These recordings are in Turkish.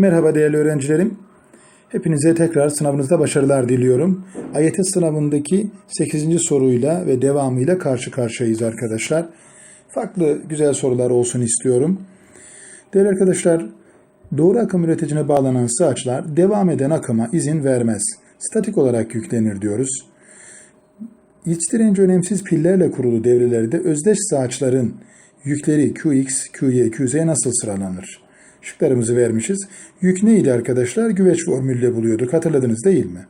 Merhaba değerli öğrencilerim. Hepinize tekrar sınavınızda başarılar diliyorum. AYT sınavındaki 8. soruyla ve devamıyla karşı karşıyayız arkadaşlar. Farklı güzel sorular olsun istiyorum. Değerli arkadaşlar, doğru akım üreticine bağlanan sığaçlar devam eden akıma izin vermez. Statik olarak yüklenir diyoruz. İç direnci önemsiz pillerle kurulu devrelerde özdeş sağaçların yükleri Qx, Qy, Qz nasıl sıralanır? Şıklarımızı vermişiz. Yük neydi arkadaşlar? Güveç formülüyle buluyorduk. Hatırladınız değil mi?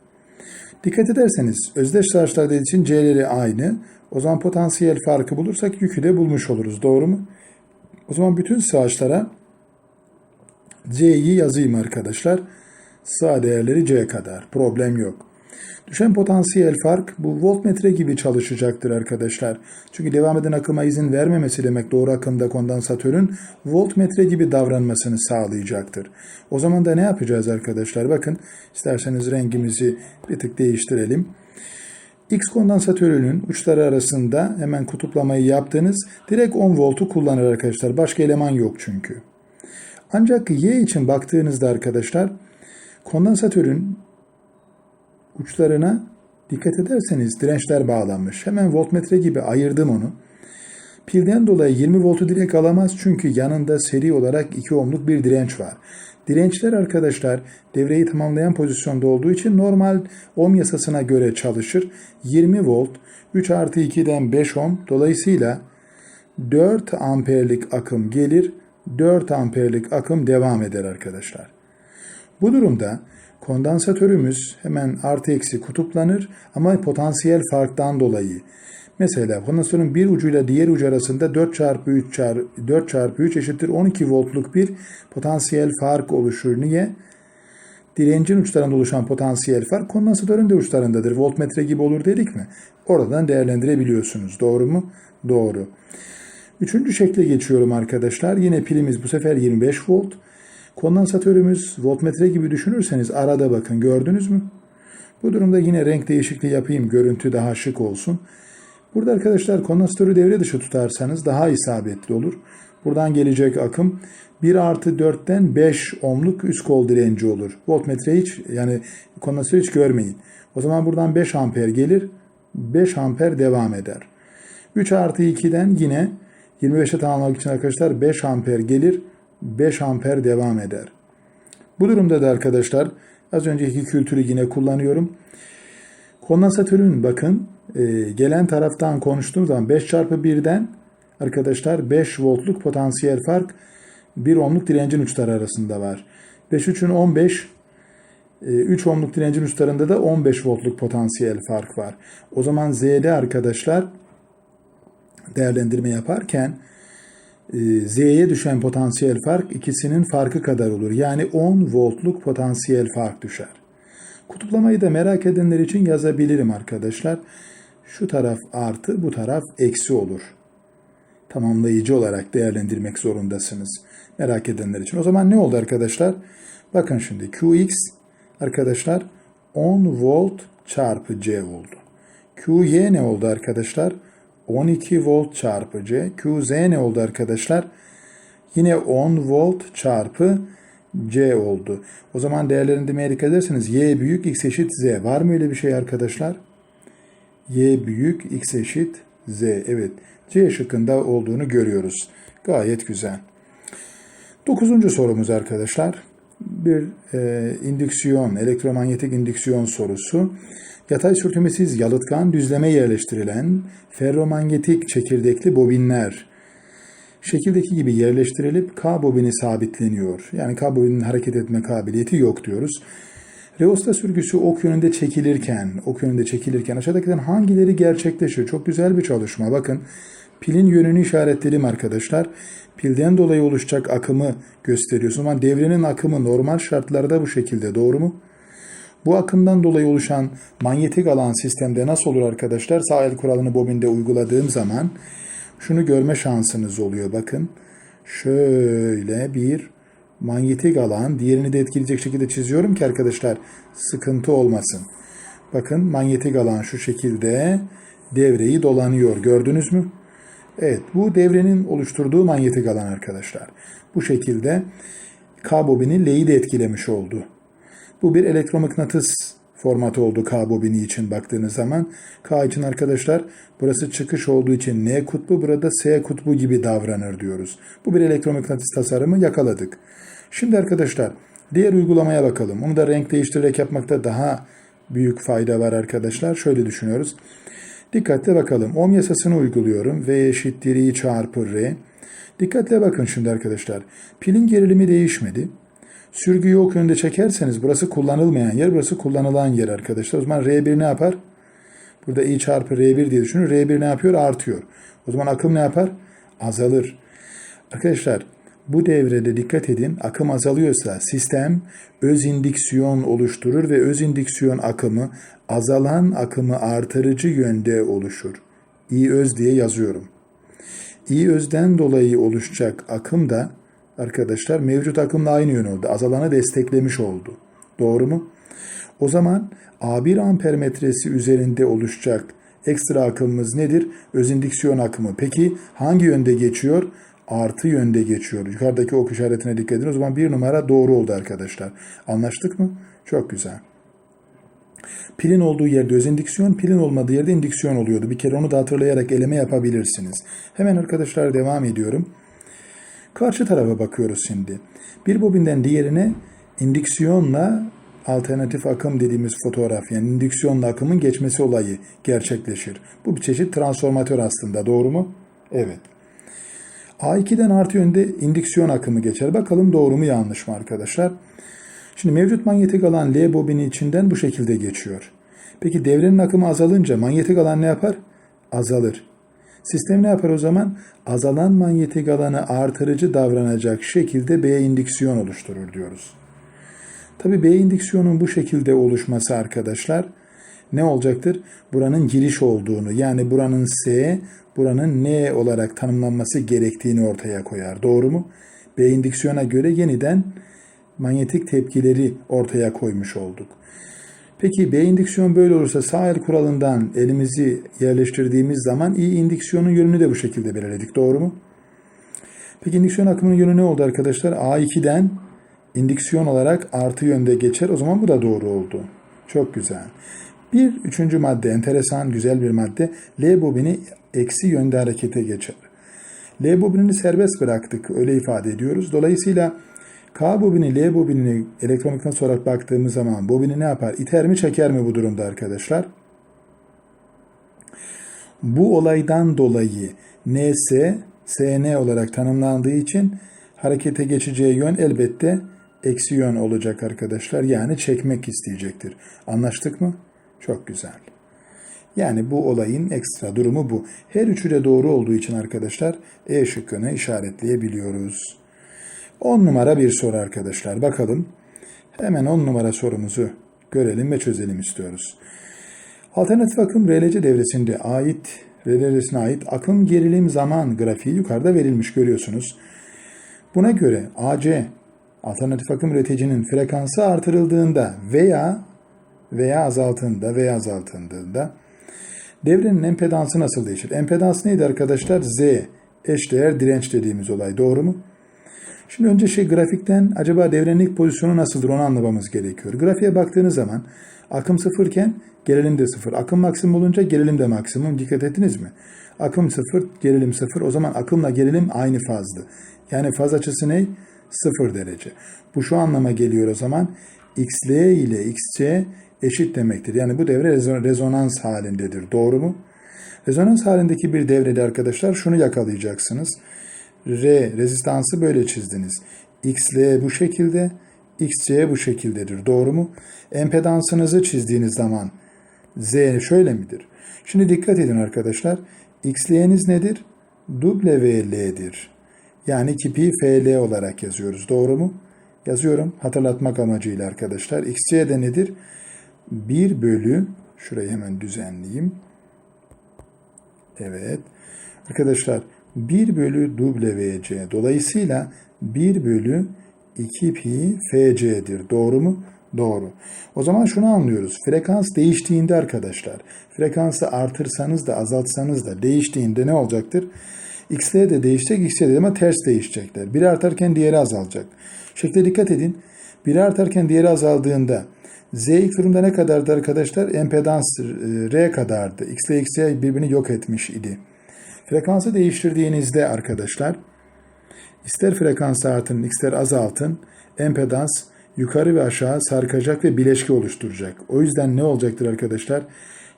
Dikkat ederseniz özdeş sağaçlarda için C'leri aynı. O zaman potansiyel farkı bulursak yükü de bulmuş oluruz. Doğru mu? O zaman bütün sağaçlara C'yi yazayım arkadaşlar. Sağ değerleri C kadar. Problem yok. Düşen potansiyel fark bu voltmetre gibi çalışacaktır arkadaşlar. Çünkü devam eden akıma izin vermemesi demek doğru akımda kondansatörün voltmetre gibi davranmasını sağlayacaktır. O zaman da ne yapacağız arkadaşlar? Bakın isterseniz rengimizi bir tık değiştirelim. X kondansatörünün uçları arasında hemen kutuplamayı yaptığınız direkt 10 voltu kullanır arkadaşlar. Başka eleman yok çünkü. Ancak Y için baktığınızda arkadaşlar kondansatörün uçlarına dikkat ederseniz dirençler bağlanmış. Hemen voltmetre gibi ayırdım onu. Pilden dolayı 20 voltu direkt alamaz çünkü yanında seri olarak 2 ohmluk bir direnç var. Dirençler arkadaşlar devreyi tamamlayan pozisyonda olduğu için normal ohm yasasına göre çalışır. 20 volt 3 artı 2'den 5 ohm dolayısıyla 4 amperlik akım gelir 4 amperlik akım devam eder arkadaşlar. Bu durumda kondansatörümüz hemen artı eksi kutuplanır ama potansiyel farktan dolayı. Mesela kondansatörün bir ucuyla diğer ucu arasında 4 çarpı 3 çarpı 4 çarpı 3 eşittir 12 voltluk bir potansiyel fark oluşur. Niye? Direncin uçlarında oluşan potansiyel fark kondansatörün de uçlarındadır. Voltmetre gibi olur dedik mi? Oradan değerlendirebiliyorsunuz. Doğru mu? Doğru. Üçüncü şekle geçiyorum arkadaşlar. Yine pilimiz bu sefer 25 volt. Kondansatörümüz voltmetre gibi düşünürseniz arada bakın gördünüz mü? Bu durumda yine renk değişikliği yapayım görüntü daha şık olsun. Burada arkadaşlar kondansatörü devre dışı tutarsanız daha isabetli olur. Buradan gelecek akım 1 artı 4'ten 5 ohmluk üst kol direnci olur. Voltmetre hiç yani kondansatörü hiç görmeyin. O zaman buradan 5 amper gelir. 5 amper devam eder. 3 artı 2'den yine 25'e tamamlamak için arkadaşlar 5 amper gelir. 5 amper devam eder. Bu durumda da arkadaşlar az önceki kültürü yine kullanıyorum. Kondansatörün bakın e, gelen taraftan konuştuğum zaman 5 çarpı 1'den arkadaşlar 5 voltluk potansiyel fark 1 ohmluk direncin uçları arasında var. 5 3'ün 15 3 ohmluk direncin uçlarında da 15 voltluk potansiyel fark var. O zaman Z'de arkadaşlar değerlendirme yaparken Z'ye düşen potansiyel fark ikisinin farkı kadar olur. Yani 10 voltluk potansiyel fark düşer. Kutuplamayı da merak edenler için yazabilirim arkadaşlar. Şu taraf artı, bu taraf eksi olur. Tamamlayıcı olarak değerlendirmek zorundasınız. Merak edenler için. O zaman ne oldu arkadaşlar? Bakın şimdi Qx arkadaşlar 10 volt çarpı C oldu. Qy ne oldu arkadaşlar? 12 volt çarpı C. Qz ne oldu arkadaşlar? Yine 10 volt çarpı C oldu. O zaman değerlendirmeye dikkat ederseniz Y büyük X eşit Z. Var mı öyle bir şey arkadaşlar? Y büyük X eşit Z. Evet. C şıkkında olduğunu görüyoruz. Gayet güzel. Dokuzuncu sorumuz arkadaşlar. Bir e, indüksiyon, elektromanyetik indüksiyon sorusu. Yatay sürtünmesiz yalıtkan düzleme yerleştirilen ferromanyetik çekirdekli bobinler şekildeki gibi yerleştirilip K bobini sabitleniyor. Yani K bobinin hareket etme kabiliyeti yok diyoruz. Reosta sürgüsü ok yönünde çekilirken, ok yönünde çekilirken aşağıdakilerin hangileri gerçekleşiyor? Çok güzel bir çalışma. Bakın pilin yönünü işaretledim arkadaşlar. Pilden dolayı oluşacak akımı gösteriyoruz. Ama devrenin akımı normal şartlarda bu şekilde doğru mu? Bu akımdan dolayı oluşan manyetik alan sistemde nasıl olur arkadaşlar? Sağ el kuralını bobinde uyguladığım zaman şunu görme şansınız oluyor. Bakın şöyle bir manyetik alan diğerini de etkileyecek şekilde çiziyorum ki arkadaşlar sıkıntı olmasın. Bakın manyetik alan şu şekilde devreyi dolanıyor. Gördünüz mü? Evet bu devrenin oluşturduğu manyetik alan arkadaşlar. Bu şekilde K bobini L'yi de etkilemiş oldu. Bu bir elektromıknatıs formatı oldu K bobini için baktığınız zaman. K için arkadaşlar burası çıkış olduğu için N kutbu burada S kutbu gibi davranır diyoruz. Bu bir elektromıknatıs tasarımı yakaladık. Şimdi arkadaşlar diğer uygulamaya bakalım. Onu da renk değiştirerek yapmakta daha büyük fayda var arkadaşlar. Şöyle düşünüyoruz. Dikkatle bakalım. Ohm yasasını uyguluyorum. V eşittir I çarpı R. Dikkatle bakın şimdi arkadaşlar. Pilin gerilimi değişmedi. Sürgüyü ok yönde çekerseniz burası kullanılmayan yer, burası kullanılan yer arkadaşlar. O zaman R1 ne yapar? Burada I çarpı R1 diye düşünün. R1 ne yapıyor? Artıyor. O zaman akım ne yapar? Azalır. Arkadaşlar bu devrede dikkat edin. Akım azalıyorsa sistem öz indiksiyon oluşturur ve öz indiksiyon akımı azalan akımı artırıcı yönde oluşur. İ öz diye yazıyorum. İ özden dolayı oluşacak akım da arkadaşlar mevcut akımla aynı yön oldu. Azalanı desteklemiş oldu. Doğru mu? O zaman A1 amper metresi üzerinde oluşacak ekstra akımımız nedir? Özindüksiyon akımı. Peki hangi yönde geçiyor? Artı yönde geçiyor. Yukarıdaki ok işaretine dikkat edin. O zaman bir numara doğru oldu arkadaşlar. Anlaştık mı? Çok güzel. Pilin olduğu yerde özindüksiyon, pilin olmadığı yerde indüksiyon oluyordu. Bir kere onu da hatırlayarak eleme yapabilirsiniz. Hemen arkadaşlar devam ediyorum. Karşı tarafa bakıyoruz şimdi. Bir bobinden diğerine indüksiyonla alternatif akım dediğimiz fotoğraf yani indüksiyonla akımın geçmesi olayı gerçekleşir. Bu bir çeşit transformatör aslında doğru mu? Evet. A2'den artı yönde indüksiyon akımı geçer. Bakalım doğru mu yanlış mı arkadaşlar? Şimdi mevcut manyetik alan L bobini içinden bu şekilde geçiyor. Peki devrenin akımı azalınca manyetik alan ne yapar? Azalır. Sistem ne yapar o zaman? Azalan manyetik alanı artırıcı davranacak şekilde B indüksiyon oluşturur diyoruz. Tabi B indüksiyonun bu şekilde oluşması arkadaşlar ne olacaktır? Buranın giriş olduğunu yani buranın S, buranın N olarak tanımlanması gerektiğini ortaya koyar. Doğru mu? B indüksiyona göre yeniden manyetik tepkileri ortaya koymuş olduk. Peki B indüksiyon böyle olursa sağ el kuralından elimizi yerleştirdiğimiz zaman I indüksiyonun yönünü de bu şekilde belirledik. Doğru mu? Peki indüksiyon akımının yönü ne oldu arkadaşlar? A2'den indüksiyon olarak artı yönde geçer. O zaman bu da doğru oldu. Çok güzel. Bir üçüncü madde, enteresan, güzel bir madde. L bobini eksi yönde harekete geçer. L bobinini serbest bıraktık, öyle ifade ediyoruz. Dolayısıyla K bobini, L bobinini elektromagnetik olarak baktığımız zaman bobini ne yapar? İter mi çeker mi bu durumda arkadaşlar? Bu olaydan dolayı NS, SN olarak tanımlandığı için harekete geçeceği yön elbette eksi yön olacak arkadaşlar. Yani çekmek isteyecektir. Anlaştık mı? Çok güzel. Yani bu olayın ekstra durumu bu. Her üçü de doğru olduğu için arkadaşlar E şıkkını işaretleyebiliyoruz. 10 numara bir soru arkadaşlar. Bakalım. Hemen 10 numara sorumuzu görelim ve çözelim istiyoruz. Alternatif akım RLC devresinde ait RLC'sine ait akım gerilim zaman grafiği yukarıda verilmiş görüyorsunuz. Buna göre AC alternatif akım üreticinin frekansı artırıldığında veya veya azaltındığında veya azaltındığında devrenin empedansı nasıl değişir? Empedans neydi arkadaşlar? Z eşdeğer direnç dediğimiz olay. Doğru mu? Şimdi önce şey grafikten acaba devrenin pozisyonu nasıldır onu anlamamız gerekiyor. Grafiğe baktığınız zaman akım sıfırken gerilim de sıfır. Akım maksimum olunca gerilim de maksimum. Dikkat ettiniz mi? Akım sıfır, gerilim sıfır. O zaman akımla gerilim aynı fazlı. Yani faz açısı ne? Sıfır derece. Bu şu anlama geliyor o zaman. XL ile XC eşit demektir. Yani bu devre rezonans halindedir. Doğru mu? Rezonans halindeki bir devrede arkadaşlar şunu yakalayacaksınız. R rezistansı böyle çizdiniz. XL bu şekilde, XC bu şekildedir. Doğru mu? Empedansınızı çizdiğiniz zaman Z şöyle midir? Şimdi dikkat edin arkadaşlar. XL'niz nedir? WL'dir. Yani kipi FL olarak yazıyoruz. Doğru mu? Yazıyorum hatırlatmak amacıyla arkadaşlar. XC de nedir? 1 bölü, şurayı hemen düzenleyeyim. Evet. Arkadaşlar 1 bölü WC. Dolayısıyla 1 bölü 2 pi FC'dir. Doğru mu? Doğru. O zaman şunu anlıyoruz. Frekans değiştiğinde arkadaşlar, frekansı artırsanız da azaltsanız da değiştiğinde ne olacaktır? XL de değişecek, XY de ama ters değişecekler. Biri artarken diğeri azalacak. Şekle dikkat edin. Biri artarken diğeri azaldığında Z ilk durumda ne kadardı arkadaşlar? Empedans e, R kadardı. X ile XY birbirini yok etmiş idi. Frekansı değiştirdiğinizde arkadaşlar ister frekansı artın, ister azaltın empedans yukarı ve aşağı sarkacak ve bileşki oluşturacak. O yüzden ne olacaktır arkadaşlar?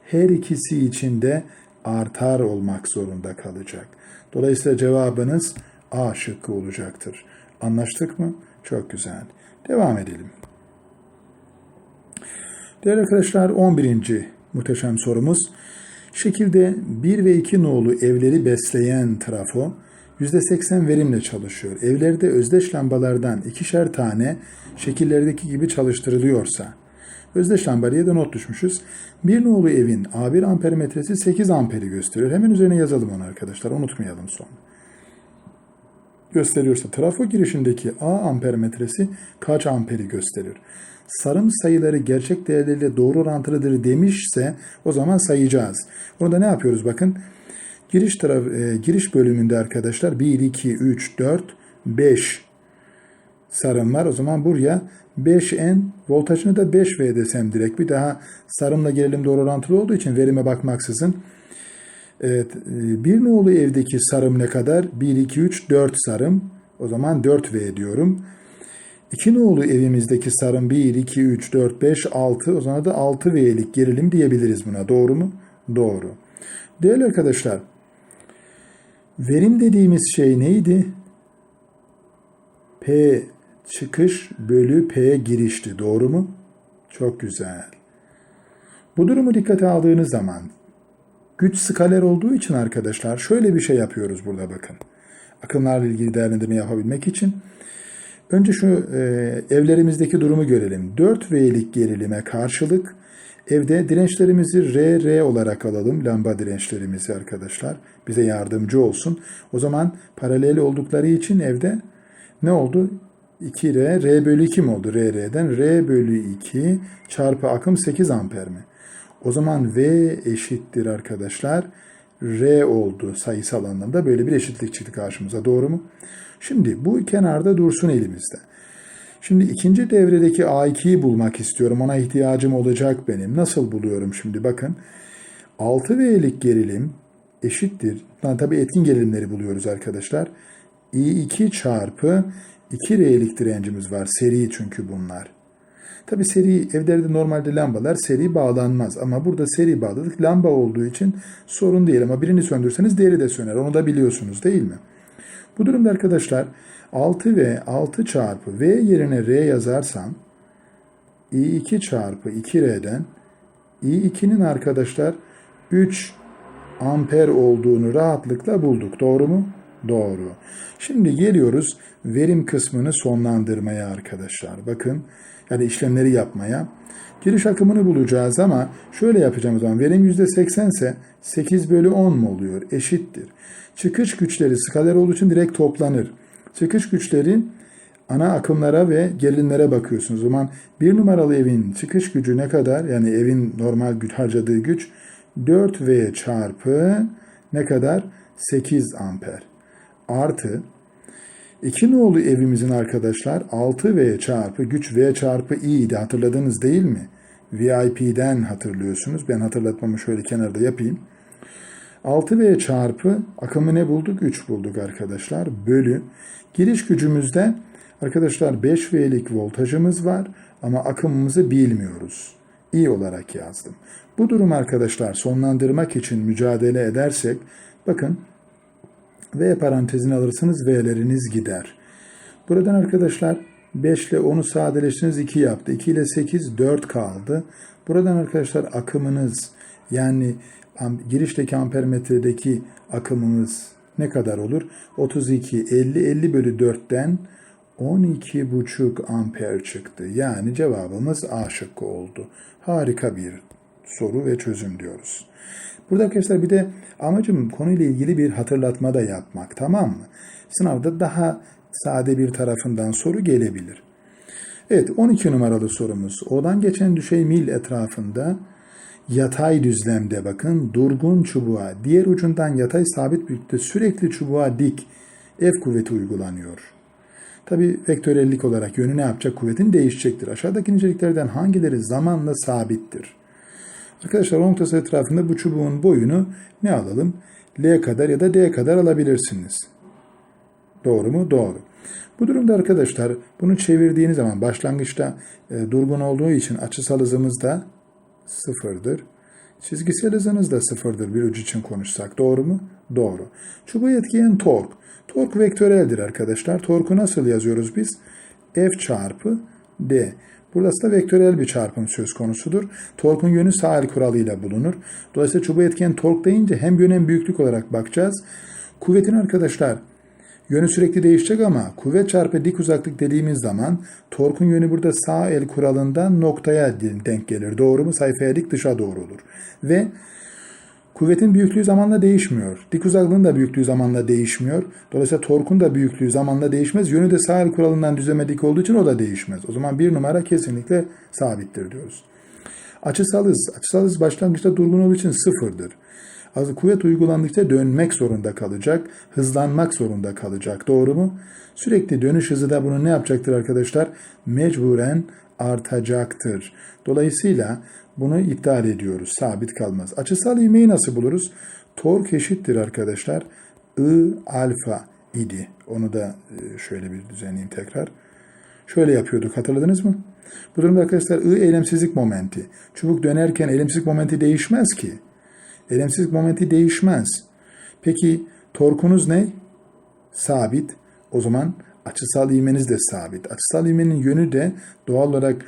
Her ikisi için de artar olmak zorunda kalacak. Dolayısıyla cevabınız A şıkkı olacaktır. Anlaştık mı? Çok güzel. Devam edelim. Değerli arkadaşlar 11. muhteşem sorumuz. Şekilde 1 ve 2 nolu evleri besleyen trafo %80 verimle çalışıyor. Evlerde özdeş lambalardan ikişer tane şekillerdeki gibi çalıştırılıyorsa, özdeş lambaya da not düşmüşüz. Bir nolu evin A1 ampermetresi 8 amperi gösteriyor. Hemen üzerine yazalım onu arkadaşlar. Unutmayalım sonra. Gösteriyorsa trafo girişindeki A ampermetresi kaç amperi gösteriyor? Sarım sayıları gerçek değerleriyle doğru orantılıdır demişse o zaman sayacağız. Orada ne yapıyoruz bakın. Giriş taraf, e, giriş bölümünde arkadaşlar 1, 2, 3, 4, 5 sarım var. O zaman buraya 5N voltajını da 5V desem direkt. Bir daha sarımla gerilim doğru orantılı olduğu için verime bakmaksızın. Evet, e, bir nolu evdeki sarım ne kadar? 1, 2, 3, 4 sarım. O zaman 4V diyorum. İki nolu evimizdeki sarım 1, 2, 3, 4, 5, 6. O zaman da 6V'lik gerilim diyebiliriz buna. Doğru mu? Doğru. Değerli arkadaşlar, verim dediğimiz şey neydi? P çıkış bölü P girişti. Doğru mu? Çok güzel. Bu durumu dikkate aldığınız zaman güç skaler olduğu için arkadaşlar şöyle bir şey yapıyoruz burada bakın. Akımlarla ilgili değerlendirme yapabilmek için. Önce şu e, evlerimizdeki durumu görelim. 4V'lik gerilime karşılık evde dirençlerimizi RR olarak alalım. Lamba dirençlerimizi arkadaşlar. Bize yardımcı olsun. O zaman paralel oldukları için evde ne oldu? 2R, R bölü 2 mi oldu RR'den? R bölü 2 çarpı akım 8 amper mi? O zaman V eşittir arkadaşlar. R oldu sayısal anlamda. Böyle bir eşitlik çıktı karşımıza. Doğru mu? Şimdi bu kenarda dursun elimizde. Şimdi ikinci devredeki A2'yi bulmak istiyorum. Ona ihtiyacım olacak benim. Nasıl buluyorum şimdi? Bakın. 6V'lik gerilim eşittir. Yani tabii etkin gerilimleri buluyoruz arkadaşlar. I2 çarpı 2R'lik direncimiz var. Seri çünkü bunlar. Tabi seri evlerde normalde lambalar seri bağlanmaz ama burada seri bağladık. Lamba olduğu için sorun değil ama birini söndürseniz diğeri de söner. Onu da biliyorsunuz değil mi? Bu durumda arkadaşlar 6 ve 6 çarpı V yerine R yazarsam I2 çarpı 2R'den I2'nin arkadaşlar 3 amper olduğunu rahatlıkla bulduk. Doğru mu? Doğru. Şimdi geliyoruz verim kısmını sonlandırmaya arkadaşlar. Bakın yani işlemleri yapmaya. Giriş akımını bulacağız ama şöyle yapacağım o zaman. Verim %80 ise 8 bölü 10 mu oluyor? Eşittir. Çıkış güçleri skaler olduğu için direkt toplanır. Çıkış güçleri ana akımlara ve gerilimlere bakıyorsunuz. O zaman bir numaralı evin çıkış gücü ne kadar? Yani evin normal güç harcadığı güç 4V çarpı ne kadar? 8 amper. Artı 2 nolu evimizin arkadaşlar 6V çarpı güç V çarpı I idi hatırladınız değil mi? VIP'den hatırlıyorsunuz. Ben hatırlatmamı şöyle kenarda yapayım. 6V çarpı akımı ne bulduk? 3 bulduk arkadaşlar. Bölü. Giriş gücümüzde arkadaşlar 5V'lik voltajımız var ama akımımızı bilmiyoruz. İ olarak yazdım. Bu durum arkadaşlar sonlandırmak için mücadele edersek bakın V parantezini alırsanız V'leriniz gider. Buradan arkadaşlar 5 ile 10'u sadeleştiniz 2 yaptı. 2 ile 8 4 kaldı. Buradan arkadaşlar akımınız yani girişteki ampermetredeki akımımız ne kadar olur? 32, 50, 50 bölü 4'ten 12,5 amper çıktı. Yani cevabımız A şıkkı oldu. Harika bir soru ve çözüm diyoruz. Burada arkadaşlar bir de amacım konuyla ilgili bir hatırlatma da yapmak tamam mı? Sınavda daha sade bir tarafından soru gelebilir. Evet 12 numaralı sorumuz. O'dan geçen düşey mil etrafında Yatay düzlemde bakın durgun çubuğa diğer ucundan yatay sabit büyüklükte sürekli çubuğa dik F kuvveti uygulanıyor. Tabi vektörellik olarak yönü ne yapacak? Kuvvetin değişecektir. Aşağıdaki niceliklerden hangileri zamanla sabittir? Arkadaşlar o noktası etrafında bu çubuğun boyunu ne alalım? L kadar ya da D kadar alabilirsiniz. Doğru mu? Doğru. Bu durumda arkadaşlar bunu çevirdiğiniz zaman başlangıçta e, durgun olduğu için açısal hızımız da sıfırdır. Çizgisel hızınız da sıfırdır bir ucu için konuşsak. Doğru mu? Doğru. Çubuğu etkileyen tork. Tork vektöreldir arkadaşlar. Torku nasıl yazıyoruz biz? F çarpı D. Burası da vektörel bir çarpım söz konusudur. Torkun yönü sağ el kuralıyla bulunur. Dolayısıyla çubuğu etkileyen tork deyince hem yön hem büyüklük olarak bakacağız. Kuvvetin arkadaşlar Yönü sürekli değişecek ama kuvvet çarpı dik uzaklık dediğimiz zaman torkun yönü burada sağ el kuralından noktaya denk gelir. Doğru mu? Sayfaya dik dışa doğru olur. Ve kuvvetin büyüklüğü zamanla değişmiyor. Dik uzaklığın da büyüklüğü zamanla değişmiyor. Dolayısıyla torkun da büyüklüğü zamanla değişmez. Yönü de sağ el kuralından düzleme dik olduğu için o da değişmez. O zaman bir numara kesinlikle sabittir diyoruz. Açısal hız. Açısal hız başlangıçta durgun olduğu için sıfırdır. Az kuvvet uygulandıkça dönmek zorunda kalacak, hızlanmak zorunda kalacak. Doğru mu? Sürekli dönüş hızı da bunu ne yapacaktır arkadaşlar? Mecburen artacaktır. Dolayısıyla bunu iptal ediyoruz. Sabit kalmaz. Açısal ivmeyi nasıl buluruz? Tork eşittir arkadaşlar. I alfa idi. Onu da e, şöyle bir düzenleyeyim tekrar. Şöyle yapıyorduk hatırladınız mı? Bu durumda arkadaşlar I eylemsizlik momenti. Çubuk dönerken eylemsizlik momenti değişmez ki. Eylemsizlik momenti değişmez. Peki torkunuz ne? Sabit. O zaman açısal ivmeniz de sabit. Açısal ivmenin yönü de doğal olarak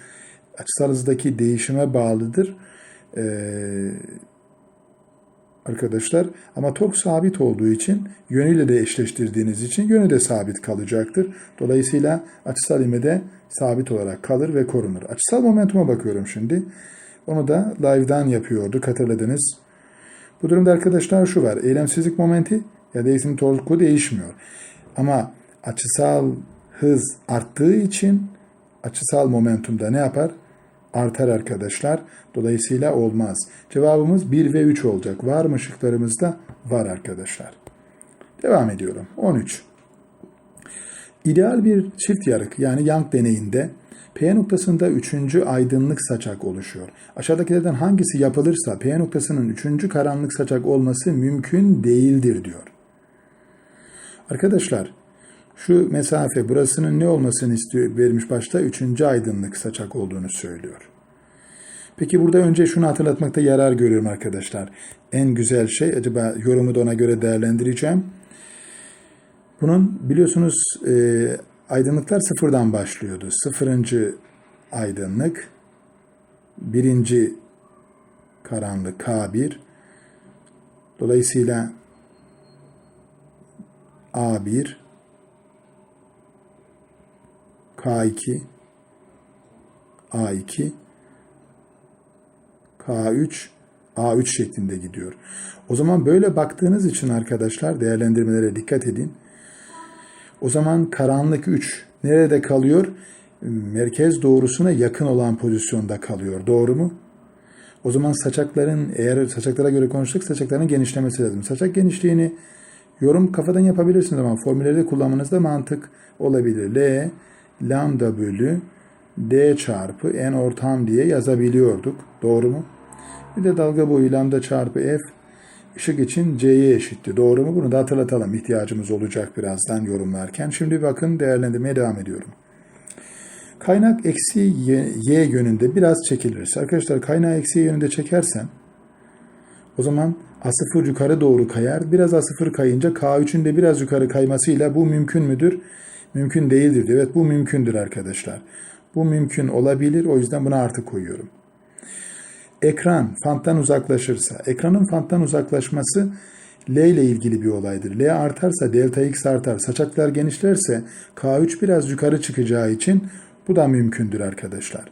açısal hızdaki değişime bağlıdır. Ee, arkadaşlar ama tork sabit olduğu için yönüyle de eşleştirdiğiniz için yönü de sabit kalacaktır. Dolayısıyla açısal ivme de sabit olarak kalır ve korunur. Açısal momentuma bakıyorum şimdi. Onu da live'dan yapıyorduk hatırladınız. Bu durumda arkadaşlar şu var. Eylemsizlik momenti ya da eğitim torku değişmiyor. Ama açısal hız arttığı için açısal momentum da ne yapar? Artar arkadaşlar. Dolayısıyla olmaz. Cevabımız 1 ve 3 olacak. Var mı şıklarımızda? Var arkadaşlar. Devam ediyorum. 13. İdeal bir çift yarık yani Young deneyinde P noktasında üçüncü aydınlık saçak oluşuyor. Aşağıdakilerden hangisi yapılırsa P noktasının üçüncü karanlık saçak olması mümkün değildir diyor. Arkadaşlar şu mesafe burasının ne olmasını istiyor vermiş başta üçüncü aydınlık saçak olduğunu söylüyor. Peki burada önce şunu hatırlatmakta yarar görüyorum arkadaşlar. En güzel şey acaba yorumu da ona göre değerlendireceğim. Bunun biliyorsunuz e, aydınlıklar sıfırdan başlıyordu. Sıfırıncı aydınlık, birinci karanlık K1. Dolayısıyla A1, K2, A2, K3, A3 şeklinde gidiyor. O zaman böyle baktığınız için arkadaşlar değerlendirmelere dikkat edin. O zaman karanlık 3 nerede kalıyor? Merkez doğrusuna yakın olan pozisyonda kalıyor. Doğru mu? O zaman saçakların eğer saçaklara göre konuşsak saçakların genişlemesi lazım. Saçak genişliğini yorum kafadan yapabilirsiniz ama formülleri kullanmanızda mantık olabilir. L lambda bölü D çarpı n ortam diye yazabiliyorduk. Doğru mu? Bir de dalga boyu lambda çarpı F ışık için C'ye eşitti. Doğru mu? Bunu da hatırlatalım. İhtiyacımız olacak birazdan yorumlarken. Şimdi bakın değerlendirmeye devam ediyorum. Kaynak eksi y, y yönünde biraz çekilirse. Arkadaşlar kaynağı eksi y yönünde çekersem o zaman A0 yukarı doğru kayar. Biraz A0 kayınca K3'ün de biraz yukarı kaymasıyla bu mümkün müdür? Mümkün değildir. Evet bu mümkündür arkadaşlar. Bu mümkün olabilir. O yüzden buna artı koyuyorum. Ekran fanttan uzaklaşırsa, ekranın fanttan uzaklaşması L ile ilgili bir olaydır. L artarsa delta x artar. Saçaklar genişlerse K3 biraz yukarı çıkacağı için bu da mümkündür arkadaşlar.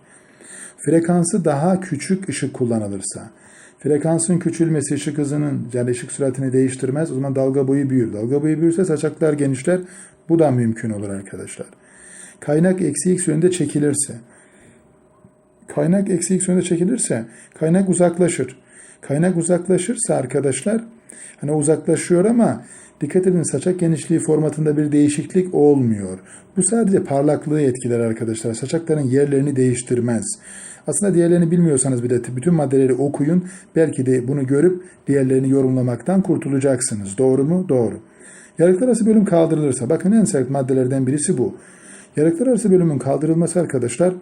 Frekansı daha küçük ışık kullanılırsa, frekansın küçülmesi ışık hızının yani ışık süratini değiştirmez. O zaman dalga boyu büyür. Dalga boyu büyürse saçaklar genişler. Bu da mümkün olur arkadaşlar. Kaynak eksi x yönünde çekilirse, Kaynak eksi x yönde çekilirse kaynak uzaklaşır. Kaynak uzaklaşırsa arkadaşlar hani uzaklaşıyor ama dikkat edin saçak genişliği formatında bir değişiklik olmuyor. Bu sadece parlaklığı etkiler arkadaşlar. Saçakların yerlerini değiştirmez. Aslında diğerlerini bilmiyorsanız bile bütün maddeleri okuyun. Belki de bunu görüp diğerlerini yorumlamaktan kurtulacaksınız. Doğru mu? Doğru. Yarıklar arası bölüm kaldırılırsa, bakın en sert maddelerden birisi bu. Yarıklar arası bölümün kaldırılması arkadaşlar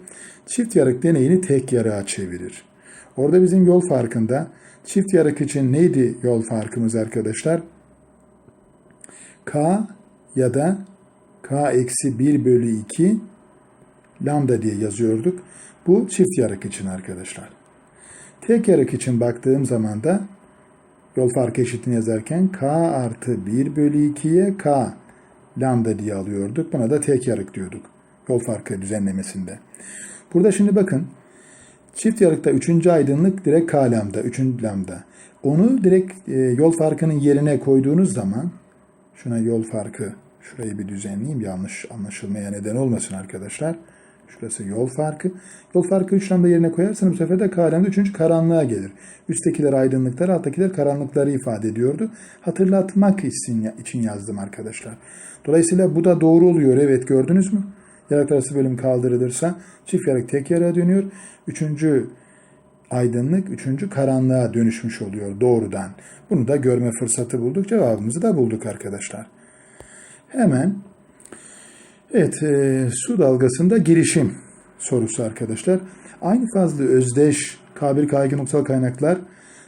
çift yarık deneyini tek yarığa çevirir. Orada bizim yol farkında çift yarık için neydi yol farkımız arkadaşlar? K ya da K eksi 1 bölü 2 lambda diye yazıyorduk. Bu çift yarık için arkadaşlar. Tek yarık için baktığım zaman da yol farkı eşitini yazarken K artı 1 bölü 2'ye K lambda diye alıyorduk. Buna da tek yarık diyorduk. Yol farkı düzenlemesinde. Burada şimdi bakın. Çift yarıkta 3. aydınlık direkt K lambda, 3. lambda. Onu direkt e, yol farkının yerine koyduğunuz zaman şuna yol farkı şurayı bir düzenleyeyim yanlış anlaşılmaya neden olmasın arkadaşlar. Şurası yol farkı. Yol farkı 3 lambda yerine koyarsanız bu sefer de K lambda 3. karanlığa gelir. Üsttekiler aydınlıkları, alttakiler karanlıkları ifade ediyordu. Hatırlatmak için yazdım arkadaşlar. Dolayısıyla bu da doğru oluyor. Evet gördünüz mü? Yarık arası bölüm kaldırılırsa çift yarık tek yarığa dönüyor. Üçüncü aydınlık, üçüncü karanlığa dönüşmüş oluyor doğrudan. Bunu da görme fırsatı bulduk. Cevabımızı da bulduk arkadaşlar. Hemen evet e, su dalgasında girişim sorusu arkadaşlar. Aynı fazlı özdeş K1 K2 noktasal kaynaklar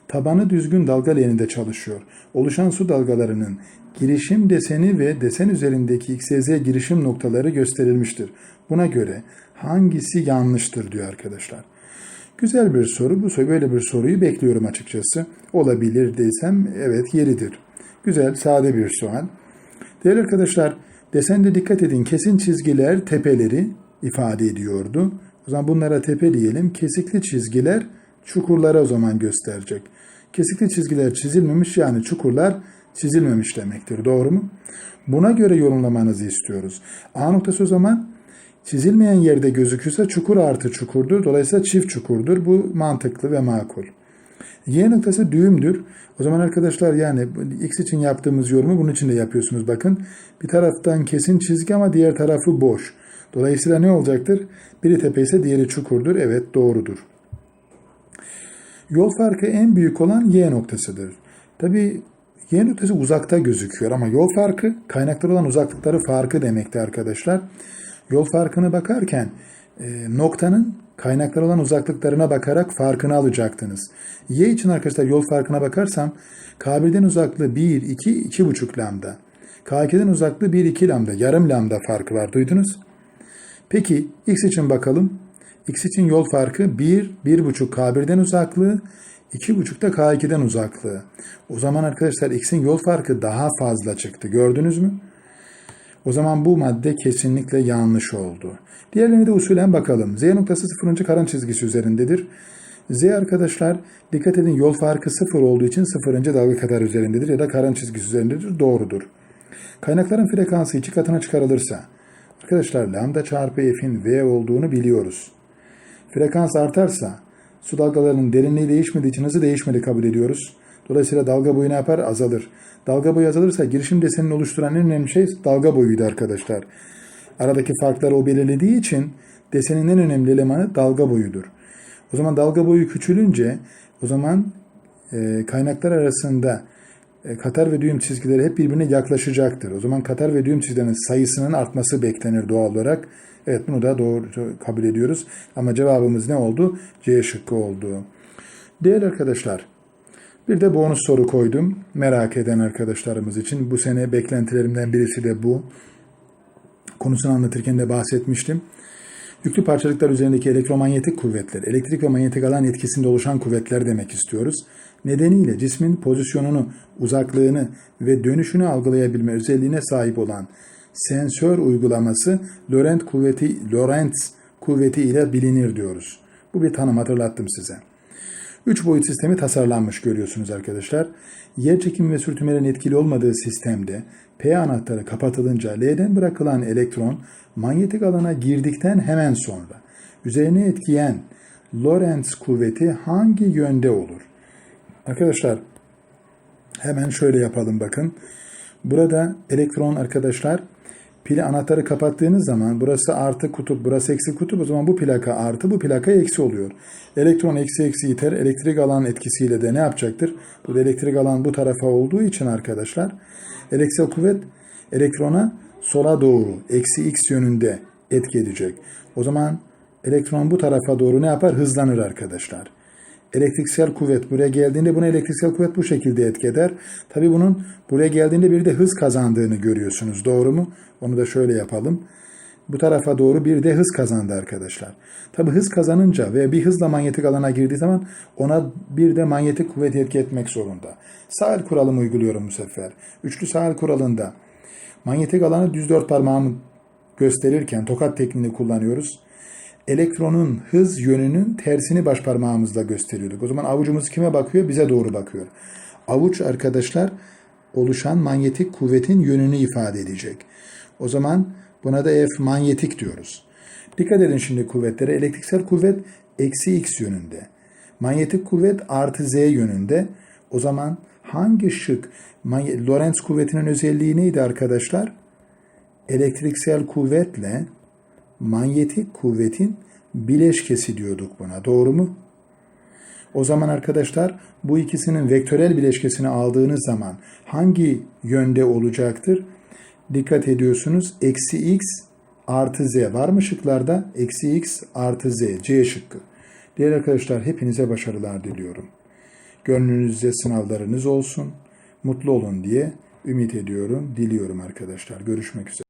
tabanı düzgün dalga leğeninde çalışıyor. Oluşan su dalgalarının girişim deseni ve desen üzerindeki XYZ girişim noktaları gösterilmiştir. Buna göre hangisi yanlıştır diyor arkadaşlar. Güzel bir soru. Bu soru böyle bir soruyu bekliyorum açıkçası. Olabilir desem evet yeridir. Güzel, sade bir sual. Değerli arkadaşlar, desende dikkat edin. Kesin çizgiler tepeleri ifade ediyordu. O zaman bunlara tepe diyelim. Kesikli çizgiler çukurlara o zaman gösterecek. Kesikli çizgiler çizilmemiş yani çukurlar çizilmemiş demektir. Doğru mu? Buna göre yorumlamanızı istiyoruz. A noktası o zaman çizilmeyen yerde gözükürse çukur artı çukurdur. Dolayısıyla çift çukurdur. Bu mantıklı ve makul. Y noktası düğümdür. O zaman arkadaşlar yani X için yaptığımız yorumu bunun için de yapıyorsunuz. Bakın bir taraftan kesin çizgi ama diğer tarafı boş. Dolayısıyla ne olacaktır? Biri tepe ise diğeri çukurdur. Evet doğrudur. Yol farkı en büyük olan Y noktasıdır. Tabi Y noktası uzakta gözüküyor ama yol farkı kaynaklar olan uzaklıkları farkı demekti arkadaşlar. Yol farkını bakarken noktanın kaynaklar olan uzaklıklarına bakarak farkını alacaktınız. Y için arkadaşlar yol farkına bakarsam K1'den uzaklığı 1, 2, 2,5 lambda. K2'den uzaklığı 1, 2 lambda. Yarım lambda farkı var. Duydunuz? Peki X için bakalım. X için yol farkı 1, 1,5 K1'den uzaklığı, 2,5 da K2'den uzaklığı. O zaman arkadaşlar X'in yol farkı daha fazla çıktı. Gördünüz mü? O zaman bu madde kesinlikle yanlış oldu. Diğerlerine de usulen bakalım. Z noktası sıfırıncı karan çizgisi üzerindedir. Z arkadaşlar dikkat edin yol farkı sıfır olduğu için sıfırıncı dalga kadar üzerindedir ya da karan çizgisi üzerindedir. Doğrudur. Kaynakların frekansı iki katına çıkarılırsa arkadaşlar lambda çarpı f'in v olduğunu biliyoruz. Frekans artarsa su dalgalarının derinliği değişmediği için hızı değişmedi kabul ediyoruz. Dolayısıyla dalga boyu ne yapar? Azalır. Dalga boyu azalırsa girişim desenini oluşturan en önemli şey dalga boyuydu arkadaşlar. Aradaki farkları o belirlediği için desenin en önemli elemanı dalga boyudur. O zaman dalga boyu küçülünce o zaman e, kaynaklar arasında e, katar ve düğüm çizgileri hep birbirine yaklaşacaktır. O zaman katar ve düğüm çizgilerinin sayısının artması beklenir doğal olarak. Evet bunu da doğru kabul ediyoruz. Ama cevabımız ne oldu? C şıkkı oldu. Değerli arkadaşlar, bir de bonus soru koydum. Merak eden arkadaşlarımız için. Bu sene beklentilerimden birisi de bu. Konusunu anlatırken de bahsetmiştim. Yüklü parçacıklar üzerindeki elektromanyetik kuvvetler, elektrik ve manyetik alan etkisinde oluşan kuvvetler demek istiyoruz. Nedeniyle cismin pozisyonunu, uzaklığını ve dönüşünü algılayabilme özelliğine sahip olan sensör uygulaması Lorentz kuvveti, Lorentz kuvveti ile bilinir diyoruz. Bu bir tanım hatırlattım size. 3 boyut sistemi tasarlanmış görüyorsunuz arkadaşlar. Yer çekimi ve sürtünmelerin etkili olmadığı sistemde P anahtarı kapatılınca L'den bırakılan elektron manyetik alana girdikten hemen sonra üzerine etkiyen Lorentz kuvveti hangi yönde olur? Arkadaşlar hemen şöyle yapalım bakın. Burada elektron arkadaşlar pili anahtarı kapattığınız zaman burası artı kutup, burası eksi kutup o zaman bu plaka artı, bu plaka eksi oluyor. Elektron eksi eksi iter, elektrik alan etkisiyle de ne yapacaktır? Burada elektrik alan bu tarafa olduğu için arkadaşlar elektriksel kuvvet elektrona sola doğru eksi x yönünde etki edecek. O zaman elektron bu tarafa doğru ne yapar? Hızlanır arkadaşlar. Elektriksel kuvvet buraya geldiğinde buna elektriksel kuvvet bu şekilde etki eder. Tabi bunun buraya geldiğinde bir de hız kazandığını görüyorsunuz. Doğru mu? Onu da şöyle yapalım. Bu tarafa doğru bir de hız kazandı arkadaşlar. Tabi hız kazanınca ve bir hızla manyetik alana girdiği zaman ona bir de manyetik kuvvet etki etmek zorunda. Sahil kuralımı uyguluyorum bu sefer. Üçlü sahil kuralında manyetik alanı düz dört parmağımı gösterirken tokat tekniğini kullanıyoruz elektronun hız yönünün tersini baş parmağımızla gösteriyorduk. O zaman avucumuz kime bakıyor? Bize doğru bakıyor. Avuç arkadaşlar oluşan manyetik kuvvetin yönünü ifade edecek. O zaman buna da F manyetik diyoruz. Dikkat edin şimdi kuvvetlere. Elektriksel kuvvet eksi x yönünde. Manyetik kuvvet artı z yönünde. O zaman hangi şık? Lorentz kuvvetinin özelliği neydi arkadaşlar? Elektriksel kuvvetle manyetik kuvvetin bileşkesi diyorduk buna. Doğru mu? O zaman arkadaşlar bu ikisinin vektörel bileşkesini aldığınız zaman hangi yönde olacaktır? Dikkat ediyorsunuz. Eksi x artı z var mı şıklarda? Eksi x artı z. C şıkkı. Diğer arkadaşlar hepinize başarılar diliyorum. Gönlünüzde sınavlarınız olsun. Mutlu olun diye ümit ediyorum, diliyorum arkadaşlar. Görüşmek üzere.